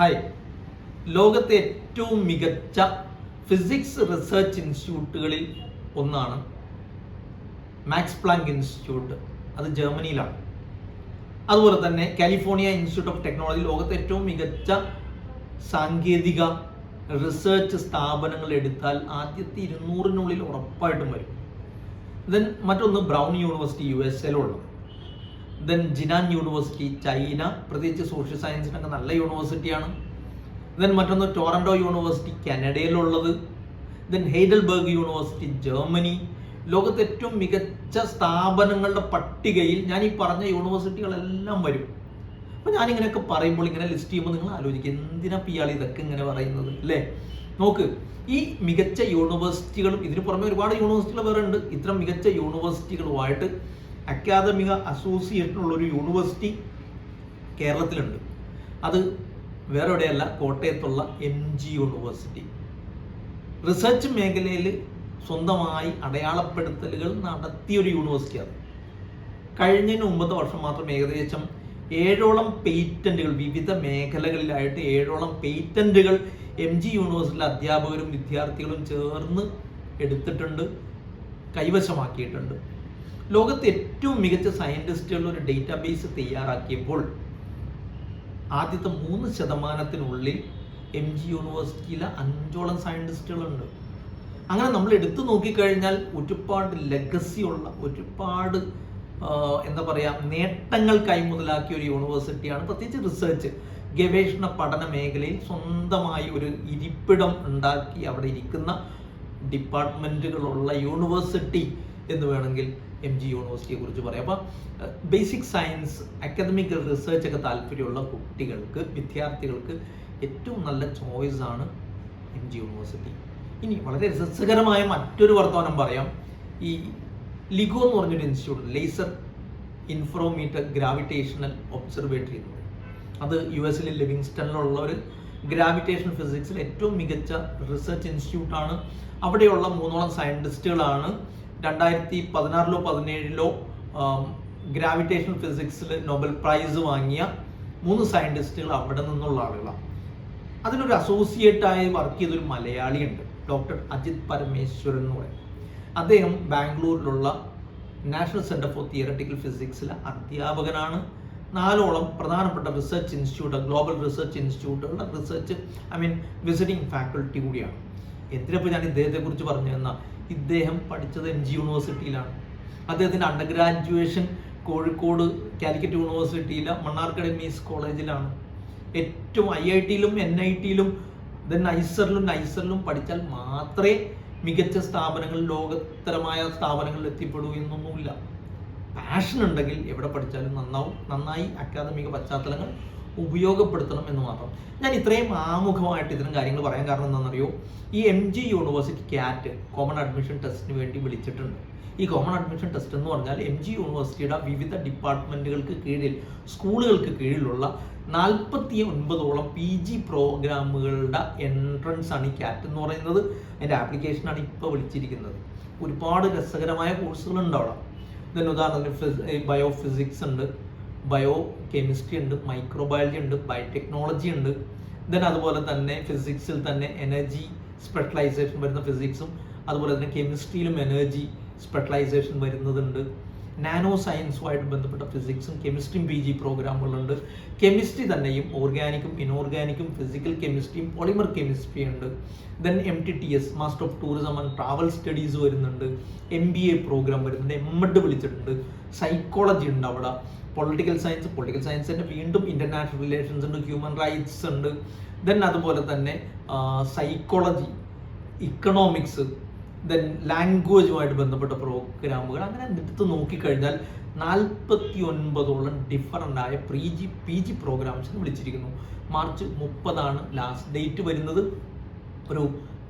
Hi. ലോകത്തെ ഏറ്റവും മികച്ച ഫിസിക്സ് റിസർച്ച് ഇൻസ്റ്റിറ്റ്യൂട്ടുകളിൽ ഒന്നാണ് മാക്സ് പ്ലാങ്ക് ഇൻസ്റ്റിറ്റ്യൂട്ട്. അത് ജർമ്മനിയിലാണ്. അതുപോലെ തന്നെ കാലിഫോർണിയ ഇൻസ്റ്റിറ്റ്യൂട്ട് ഓഫ് ടെക്നോളജി ലോകത്തെ ഏറ്റവും മികച്ച സാങ്കേതിക റിസർച്ച് സ്ഥാപനങ്ങൾ എടുത്താൽ ആദ്യത്തെ ഇരുന്നൂറിനുള്ളിൽ ഉറപ്പായിട്ടും വരും. ദെൻ മറ്റൊന്ന് ബ്രൗൺ യൂണിവേഴ്സിറ്റി യു എസ് എയിലുള്ളത് ദെൻ ജിനാൻ യൂണിവേഴ്സിറ്റി ചൈന പ്രത്യേകിച്ച് സോഷ്യൽ സയൻസിനൊക്കെ നല്ല യൂണിവേഴ്സിറ്റിയാണ് ദെൻ മറ്റൊന്ന് ടോറൻഡോ യൂണിവേഴ്സിറ്റി കാനഡയിലുള്ളത് ദെൻ ഹെയ്ഡൽബർഗ് യൂണിവേഴ്സിറ്റി ജർമ്മനി ലോകത്തെ ഏറ്റവും മികച്ച സ്ഥാപനങ്ങളുടെ പട്ടികയിൽ ഞാൻ ഈ പറഞ്ഞ യൂണിവേഴ്സിറ്റികളെല്ലാം വരും. അപ്പം ഞാനിങ്ങനെയൊക്കെ പറയുമ്പോൾ ഇങ്ങനെ ലിസ്റ്റ് ചെയ്യുമ്പോൾ നിങ്ങൾ ആലോചിക്കുക എന്തിനാ പിയാൾ ഇതൊക്കെ ഇങ്ങനെ പറയുന്നത് അല്ലേ? നോക്ക് ഈ മികച്ച യൂണിവേഴ്സിറ്റികളും ഇതിന് പുറമെ ഒരുപാട് യൂണിവേഴ്സിറ്റികൾ വേറെ ഉണ്ട്. ഇത്തരം മികച്ച യൂണിവേഴ്സിറ്റികളുമായിട്ട് അക്കാദമിക അസോസിയേഷനുള്ള ഒരു യൂണിവേഴ്സിറ്റി കേരളത്തിലുണ്ട്. അത് വേറെ എവിടെയല്ല കോട്ടയത്തുള്ള എം ജി യൂണിവേഴ്സിറ്റി. റിസർച്ച് മേഖലയിൽ സ്വന്തമായി അടയാളപ്പെടുത്തലുകൾ നടത്തിയ ഒരു യൂണിവേഴ്സിറ്റിയാണ്. കഴിഞ്ഞതിന് മുമ്പത്തെ വർഷം മാത്രം ഏകദേശം ഏഴോളം പേറ്റന്റുകൾ വിവിധ മേഖലകളിലായിട്ട് ഏഴോളം പേറ്റന്റുകൾ എം ജി യൂണിവേഴ്സിറ്റിയിലെ അധ്യാപകരും വിദ്യാർത്ഥികളും ചേർന്ന് എടുത്തിട്ടുണ്ട് കൈവശമാക്കിയിട്ടുണ്ട്. ലോകത്തെ ഏറ്റവും മികച്ച സയന്റിസ്റ്റുകളുടെ ഒരു ഡേറ്റാബേസ് തയ്യാറാക്കിയപ്പോൾ ആദ്യത്തെ മൂന്ന് ശതമാനത്തിനുള്ളിൽ എം ജി യൂണിവേഴ്സിറ്റിയിലെ അഞ്ചോളം സയന്റിസ്റ്റുകളുണ്ട് അങ്ങനെ നമ്മൾ എടുത്തു നോക്കിക്കഴിഞ്ഞാൽ ഒരുപാട് ലെഗസി ഉള്ള ഒരുപാട് എന്താ പറയുക നേട്ടങ്ങൾ കൈമുതലാക്കിയ ഒരു യൂണിവേഴ്സിറ്റിയാണ് പ്രത്യേകിച്ച് റിസർച്ച് ഗവേഷണ പഠന മേഖലയിൽ സ്വന്തമായി ഒരു ഇരിപ്പിടം ഉണ്ടാക്കി അവിടെ ഇരിക്കുന്ന ഡിപ്പാർട്ട്മെന്റുകളുള്ള യൂണിവേഴ്സിറ്റി എന്ന് വേണമെങ്കിൽ എം ജി യൂണിവേഴ്സിറ്റിയെ കുറിച്ച് പറയാം. അപ്പം ബേസിക് സയൻസ് അക്കാദമിക് റിസർച്ച് ഒക്കെ താല്പര്യമുള്ള കുട്ടികൾക്ക് വിദ്യാർത്ഥികൾക്ക് ഏറ്റവും നല്ല ചോയ്സ് ആണ് എം ജി യൂണിവേഴ്സിറ്റി ഇനി വളരെ രസകരമായ മറ്റൊരു വർത്തമാനം പറയാം. ഈ ലിഗോ എന്ന് പറഞ്ഞൊരു institute laser interferometer gravitational observatory എന്ന് പറയും. അത് യു എസിലെ ലിവിങ്സ്റ്റണിലുള്ള ഒരു ഗ്രാവിറ്റേഷൻ ഫിസിക്സിൽ ഏറ്റവും മികച്ച റിസർച്ച് ഇൻസ്റ്റിറ്റ്യൂട്ടാണ് അവിടെയുള്ള മൂന്നോളം സയന്റിസ്റ്റുകളാണ് രണ്ടായിരത്തി പതിനാറിലോ പതിനേഴിലോ ഗ്രാവിറ്റേഷൻ ഫിസിക്സിൽ നോബൽ പ്രൈസ് വാങ്ങിയ മൂന്ന് സയന്റിസ്റ്റുകൾ അവിടെ നിന്നുള്ള ആളുകളാണ് അതിനൊരു അസോസിയേറ്റ് ആയി വർക്ക് ചെയ്തൊരു മലയാളിയുണ്ട് ഡോക്ടർ അജിത് പരമേശ്വരൻ എന്ന് പറയും. അദ്ദേഹം ബാംഗ്ലൂരിലുള്ള നാഷണൽ സെന്റർ ഫോർ തിയറട്ടിക്കൽ ഫിസിക്സിലെ അധ്യാപകനാണ്. നാലോളം പ്രധാനപ്പെട്ട research institute global research ഇൻസ്റ്റിറ്റ്യൂട്ടുകളുടെ research I mean visiting faculty കൂടിയാണ്. എന്തിനപ്പോൾ ഞാൻ ഇദ്ദേഹത്തെക്കുറിച്ച് പറഞ്ഞു തന്ന ഇദ്ദേഹം പഠിച്ചത് എം ജി യൂണിവേഴ്സിറ്റിയിലാണ് അദ്ദേഹത്തിന്റെ അണ്ടർ ഗ്രാജുവേഷൻ കോഴിക്കോട് കാലിക്കറ്റ് യൂണിവേഴ്സിറ്റിയിലെ മണ്ണാർക്കട മീസ് കോളേജിലാണ് ഏറ്റവും ഐ ഐ ടിയിലും എൻ ഐ ടിയിലും ദെൻ നൈസറിലും നൈസറിലും പഠിച്ചാൽ മാത്രമേ മികച്ച സ്ഥാപനങ്ങൾ ലോകത്തരമായ സ്ഥാപനങ്ങളിൽ എത്തിപ്പെടൂ എന്നൊന്നുമില്ല. പാഷൻ ഉണ്ടെങ്കിൽ എവിടെ പഠിച്ചാലും നന്നാവും. നന്നായി അക്കാദമിക പശ്ചാത്തലങ്ങൾ ഉപയോഗപ്പെടുത്തണം എന്ന് മാത്രം. ഞാൻ ഇത്രയും ആമുഖമായിട്ട് ഇത്തരം കാര്യങ്ങൾ പറയാൻ കാരണം എന്താണെന്നറിയോ? ഈ M G university CAT common admission ടെസ്റ്റിന് വേണ്ടി വിളിച്ചിട്ടുണ്ട്. ഈ കോമൺ അഡ്മിഷൻ ടെസ്റ്റ് എന്ന് പറഞ്ഞാൽ എം ജി യൂണിവേഴ്സിറ്റിയുടെ വിവിധ ഡിപ്പാർട്ട്മെന്റുകൾക്ക് കീഴിൽ സ്കൂളുകൾക്ക് കീഴിലുള്ള നാൽപ്പത്തി ഒൻപതോളം പി ജി പ്രോഗ്രാമുകളുടെ എൻട്രൻസ് ആണ് ഈ ക്യാറ്റ് എന്ന് പറയുന്നത്. അതിന്റെ ആപ്ലിക്കേഷനാണ് ഇപ്പോൾ വിളിച്ചിരിക്കുന്നത്. ഒരുപാട് രസകരമായ കോഴ്സുകളുണ്ട് അവിടെ. ഇതിന് ഉദാഹരണത്തിന് ബയോഫിസിക്സ് ഉണ്ട്. ബയോ കെമിസ്ട്രി ഉണ്ട് മൈക്രോബയോളജി ഉണ്ട് ബയോടെക്നോളജി ഉണ്ട്. ദെൻ അതുപോലെ തന്നെ ഫിസിക്സിൽ തന്നെ എനർജി സ്പെഷ്യലൈസേഷൻ വരുന്ന ഫിസിക്സും അതുപോലെ തന്നെ കെമിസ്ട്രിയിലും എനർജി സ്പെഷ്യലൈസേഷൻ വരുന്നതുണ്ട്. നാനോ സയൻസുമായിട്ട് ബന്ധപ്പെട്ട ഫിസിക്സും കെമിസ്ട്രിയും പി ജി പ്രോഗ്രാമുകളുണ്ട്. കെമിസ്ട്രി തന്നെയും ഓർഗാനിക്കും ഇനോർഗാനിക്കും ഫിസിക്കൽ കെമിസ്ട്രിയും പോളിമർ കെമിസ്ട്രിയും ഉണ്ട്. Then M T T S master of tourism and travel studies വരുന്നുണ്ട്. എം ബി എ പ്രോഗ്രാം വരുന്നുണ്ട്. എം എഡ് വിളിച്ചിട്ടുണ്ട്. സൈക്കോളജി ഉണ്ട് അവിടെ. പൊളിറ്റിക്കൽ സയൻസ് പൊളിറ്റിക്കൽ സയൻസ് തന്നെ വീണ്ടും ഇന്റർനാഷണൽ റിലേഷൻസ് ഉണ്ട് ഹ്യൂമൻ റൈറ്റ്സ് ഉണ്ട്. ദെൻ അതുപോലെ തന്നെ സൈക്കോളജി ഇക്കണോമിക്സ് ദെൻ ലാംഗ്വേജുമായിട്ട് ബന്ധപ്പെട്ട പ്രോഗ്രാമുകൾ അങ്ങനെ എടുത്ത് നോക്കിക്കഴിഞ്ഞാൽ നാൽപ്പത്തി ഒൻപതോളം ഡിഫറന്റ് ആയ പ്രീ ജി പി ജി പ്രോഗ്രാംസിന് വിളിച്ചിരിക്കുന്നു. മാർച്ച് മുപ്പതാണ് ലാസ്റ്റ് ഡേറ്റ് വരുന്നത്. ഒരു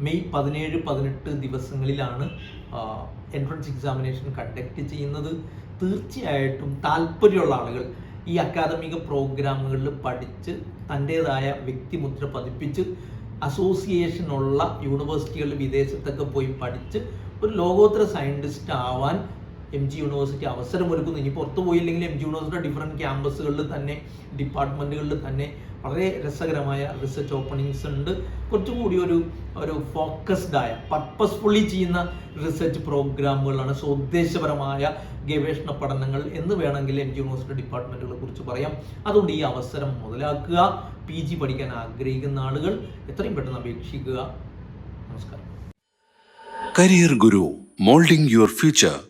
മെയ് പതിനേഴ് പതിനെട്ട് ദിവസങ്ങളിലാണ് എൻട്രൻസ് എക്സാമിനേഷൻ കണ്ടക്ട് ചെയ്യുന്നത്. തീർച്ചയായിട്ടും താല്പര്യമുള്ള ആളുകൾ ഈ അക്കാദമിക പ്രോഗ്രാമുകളിൽ പഠിച്ച് തന്റേതായ വ്യക്തിമുദ്ര പതിപ്പിച്ച് അസോസിയേഷനുള്ള യൂണിവേഴ്സിറ്റികളിൽ വിദേശത്തൊക്കെ പോയി പഠിച്ച് ഒരു ലോകോത്തര സയന്റിസ്റ്റ് ആവാൻ എം ജി യൂണിവേഴ്സിറ്റി അവസരമൊരുക്കുന്നു. ഇനി പുറത്തു പോയില്ലെങ്കിൽ എം ജി യൂണിവേഴ്സിറ്റിയുടെ ഡിഫറെന്റ് ക്യാമ്പസുകളിൽ തന്നെ ഡിപ്പാർട്ട്മെന്റുകളിൽ തന്നെ വളരെ രസകരമായ റിസർച്ച് ഓപ്പണിങ്സ് ഉണ്ട്. കുറച്ചുകൂടി ഒരു ഒരു ഫോക്കസ്ഡ് ആയ പർപ്പസ്ഫുള്ളി ചെയ്യുന്ന റിസർച്ച് പ്രോഗ്രാമുകളാണ് സ്വദേശപരമായ ഗവേഷണ പഠനങ്ങൾ എന്ന് വേണമെങ്കിൽ എം ജി യൂണിവേഴ്സിറ്റി ഡിപ്പാർട്ട്മെന്റുകളെ കുറിച്ച് പറയാം. അതുകൊണ്ട് ഈ അവസരം മുതലാക്കുക. പി ജി പഠിക്കാൻ ആഗ്രഹിക്കുന്ന ആളുകൾ എത്രയും പെട്ടെന്ന് അപേക്ഷിക്കുക. നമസ്കാരം. Career Guru moulding your Future